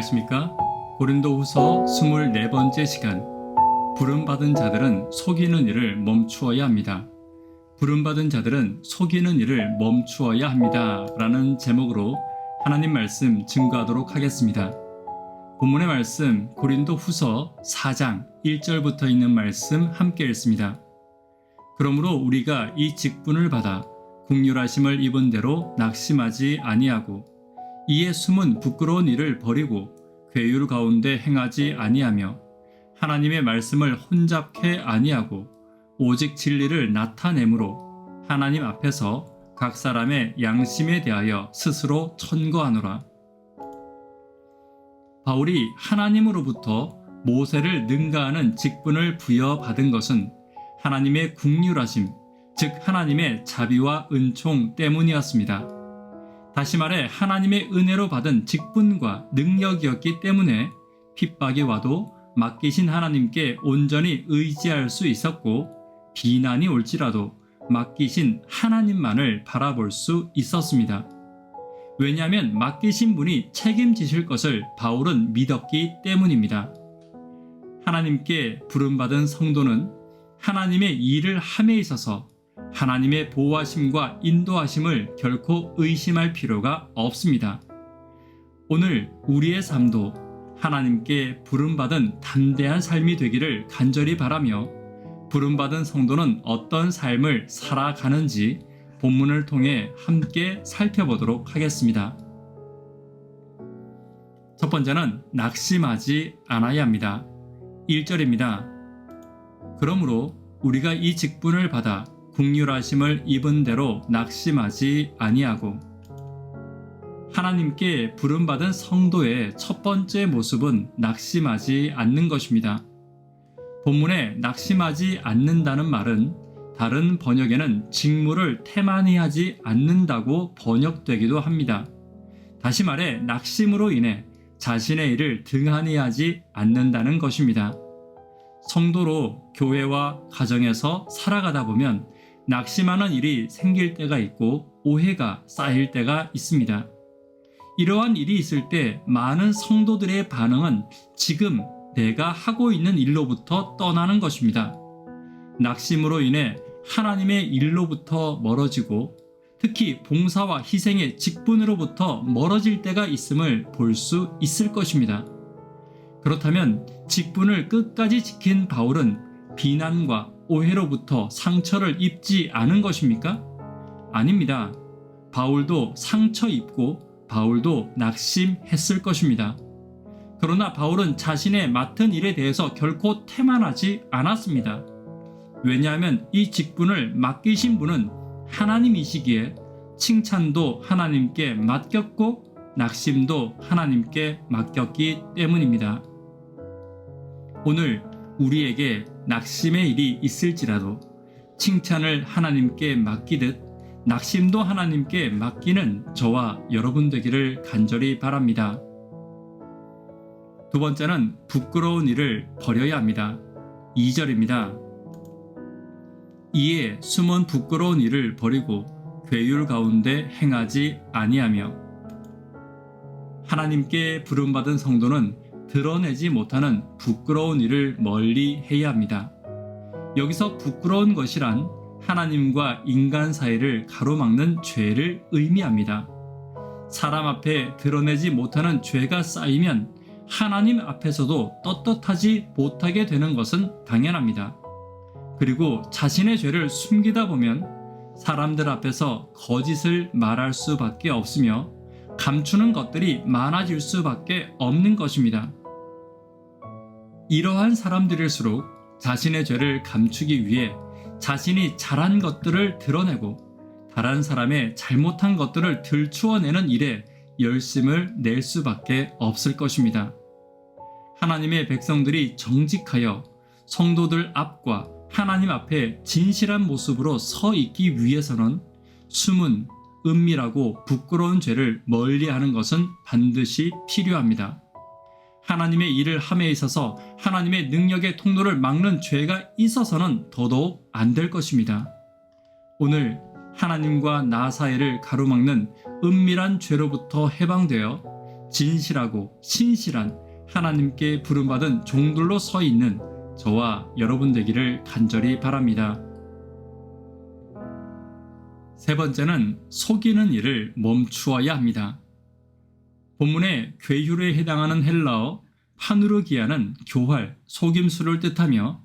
안녕하십니까? 고린도후서 24번째 시간. 부름 받은 자들은 속이는 일을 멈추어야 합니다. 부름 받은 자들은 속이는 일을 멈추어야 합니다. 라는 제목으로 하나님 말씀 증거하도록 하겠습니다. 본문의 말씀 고린도 후서 4장 1절부터 있는 말씀 함께 읽습니다. 그러므로 우리가 이 직분을 받아 국률하심을 입은 대로 낙심하지 아니하고 이에 숨은 부끄러운 일을 버리고 괴율 가운데 행하지 아니하며 하나님의 말씀을 혼잡해 아니하고 오직 진리를 나타내므로 하나님 앞에서 각 사람의 양심에 대하여 스스로 천거하노라. 바울이 하나님으로부터 모세를 능가하는 직분을 부여받은 것은 하나님의 국률하심, 즉 하나님의 자비와 은총 때문이었습니다. 다시 말해 하나님의 은혜로 받은 직분과 능력이었기 때문에 핍박이 와도 맡기신 하나님께 온전히 의지할 수 있었고 비난이 올지라도 맡기신 하나님만을 바라볼 수 있었습니다. 왜냐하면 맡기신 분이 책임지실 것을 바울은 믿었기 때문입니다. 하나님께 부름받은 성도는 하나님의 일을 함에 있어서 하나님의 보호하심과 인도하심을 결코 의심할 필요가 없습니다. 오늘 우리의 삶도 하나님께 부름받은 담대한 삶이 되기를 간절히 바라며 부름받은 성도는 어떤 삶을 살아가는지 본문을 통해 함께 살펴보도록 하겠습니다. 첫 번째는 낙심하지 않아야 합니다. 1절입니다. 그러므로 우리가 이 직분을 받아 국률하심을 입은 대로 낙심하지 아니하고 하나님께 부름받은 성도의 첫 번째 모습은 낙심하지 않는 것입니다. 본문에 낙심하지 않는다는 말은 다른 번역에는 직무를 태만히 하지 않는다고 번역되기도 합니다. 다시 말해 낙심으로 인해 자신의 일을 등한히 하지 않는다는 것입니다. 성도로 교회와 가정에서 살아가다 보면 낙심하는 일이 생길 때가 있고 오해가 쌓일 때가 있습니다. 이러한 일이 있을 때 많은 성도들의 반응은 지금 내가 하고 있는 일로부터 떠나는 것입니다. 낙심으로 인해 하나님의 일로부터 멀어지고 특히 봉사와 희생의 직분으로부터 멀어질 때가 있음을 볼 수 있을 것입니다. 그렇다면 직분을 끝까지 지킨 바울은 비난과 오해로부터 상처를 입지 않은 것입니까? 아닙니다. 바울도 상처 입고 바울도 낙심했을 것입니다. 그러나 바울은 자신의 맡은 일에 대해서 결코 태만하지 않았습니다. 왜냐하면 이 직분을 맡기신 분은 하나님이시기에 칭찬도 하나님께 맡겼고 낙심도 하나님께 맡겼기 때문입니다. 오늘 우리에게 낙심의 일이 있을지라도 칭찬을 하나님께 맡기듯 낙심도 하나님께 맡기는 저와 여러분 되기를 간절히 바랍니다. 두 번째는 부끄러운 일을 버려야 합니다. 2절입니다. 이에 숨은 부끄러운 일을 버리고 괴율 가운데 행하지 아니하며 하나님께 부름받은 성도는 드러내지 못하는 부끄러운 일을 멀리 해야 합니다. 여기서 부끄러운 것이란 하나님과 인간 사이를 가로막는 죄를 의미합니다. 사람 앞에 드러내지 못하는 죄가 쌓이면 하나님 앞에서도 떳떳하지 못하게 되는 것은 당연합니다. 그리고 자신의 죄를 숨기다 보면 사람들 앞에서 거짓을 말할 수밖에 없으며 감추는 것들이 많아질 수밖에 없는 것입니다. 이러한 사람들일수록 자신의 죄를 감추기 위해 자신이 잘한 것들을 드러내고 다른 사람의 잘못한 것들을 들추어내는 일에 열심을 낼 수밖에 없을 것입니다. 하나님의 백성들이 정직하여 성도들 앞과 하나님 앞에 진실한 모습으로 서 있기 위해서는 숨은 은밀하고 부끄러운 죄를 멀리 하는 것은 반드시 필요합니다. 하나님의 일을 함에 있어서 하나님의 능력의 통로를 막는 죄가 있어서는 더더욱 안 될 것입니다. 오늘 하나님과 나 사이를 가로막는 은밀한 죄로부터 해방되어 진실하고 신실한 하나님께 부름받은 종들로 서 있는 저와 여러분 되기를 간절히 바랍니다. 세 번째는 속이는 일을 멈추어야 합니다. 본문의 괴휼에 해당하는 헬라어 파누르기아는 교활, 속임수를 뜻하며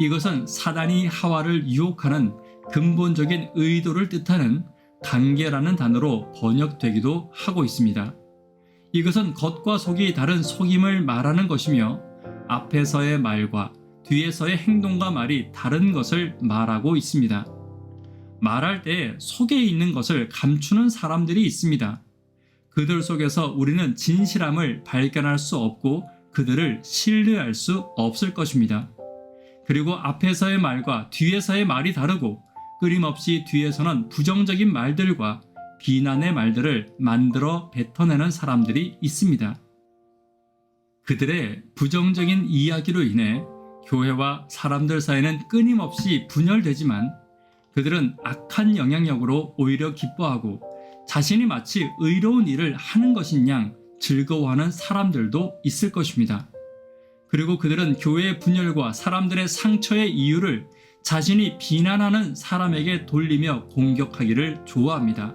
이것은 사단이 하와를 유혹하는 근본적인 의도를 뜻하는 관계라는 단어로 번역되기도 하고 있습니다. 이것은 겉과 속이 다른 속임을 말하는 것이며 앞에서의 말과 뒤에서의 행동과 말이 다른 것을 말하고 있습니다. 말할 때 속에 있는 것을 감추는 사람들이 있습니다. 그들 속에서 우리는 진실함을 발견할 수 없고 그들을 신뢰할 수 없을 것입니다. 그리고 앞에서의 말과 뒤에서의 말이 다르고 끊임없이 뒤에서는 부정적인 말들과 비난의 말들을 만들어 뱉어내는 사람들이 있습니다. 그들의 부정적인 이야기로 인해 교회와 사람들 사이는 끊임없이 분열되지만 그들은 악한 영향력으로 오히려 기뻐하고 자신이 마치 의로운 일을 하는 것인 양 즐거워하는 사람들도 있을 것입니다. 그리고 그들은 교회의 분열과 사람들의 상처의 이유를 자신이 비난하는 사람에게 돌리며 공격하기를 좋아합니다.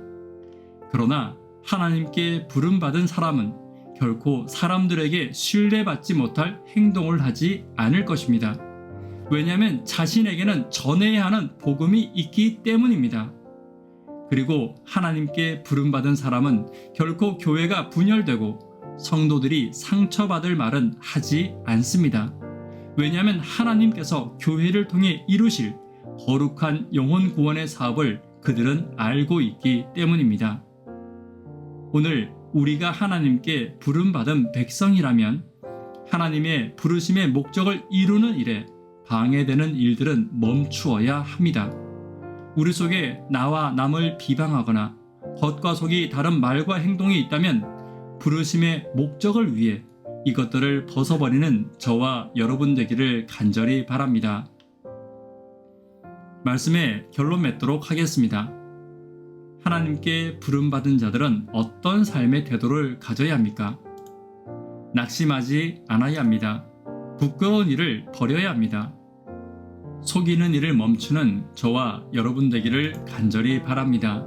그러나 하나님께 부름받은 사람은 결코 사람들에게 신뢰받지 못할 행동을 하지 않을 것입니다. 왜냐하면 자신에게는 전해야 하는 복음이 있기 때문입니다. 그리고 하나님께 부름받은 사람은 결코 교회가 분열되고 성도들이 상처받을 말은 하지 않습니다. 왜냐하면 하나님께서 교회를 통해 이루실 거룩한 영혼 구원의 사업을 그들은 알고 있기 때문입니다. 오늘 우리가 하나님께 부름받은 백성이라면 하나님의 부르심의 목적을 이루는 일에 방해되는 일들은 멈추어야 합니다. 우리 속에 나와 남을 비방하거나 겉과 속이 다른 말과 행동이 있다면 부르심의 목적을 위해 이것들을 벗어버리는 저와 여러분 되기를 간절히 바랍니다. 말씀에 결론 맺도록 하겠습니다. 하나님께 부름받은 자들은 어떤 삶의 태도를 가져야 합니까? 낙심하지 않아야 합니다. 부끄러운 일을 버려야 합니다. 속이는 일을 멈추는 저와 여러분 되기를 간절히 바랍니다.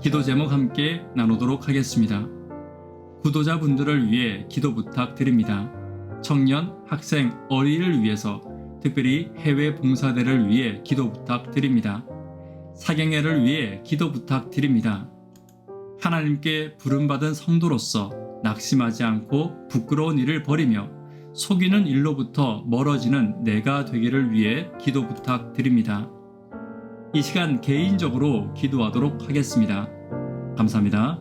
기도 제목 함께 나누도록 하겠습니다. 구도자분들을 위해 기도 부탁드립니다. 청년, 학생, 어린이를 위해서 특별히 해외 봉사대를 위해 기도 부탁드립니다. 사경회를 위해 기도 부탁드립니다. 하나님께 부름받은 성도로서 낙심하지 않고 부끄러운 일을 버리며 속이는 일로부터 멀어지는 내가 되기를 위해 기도 부탁드립니다. 이 시간 개인적으로 기도하도록 하겠습니다. 감사합니다.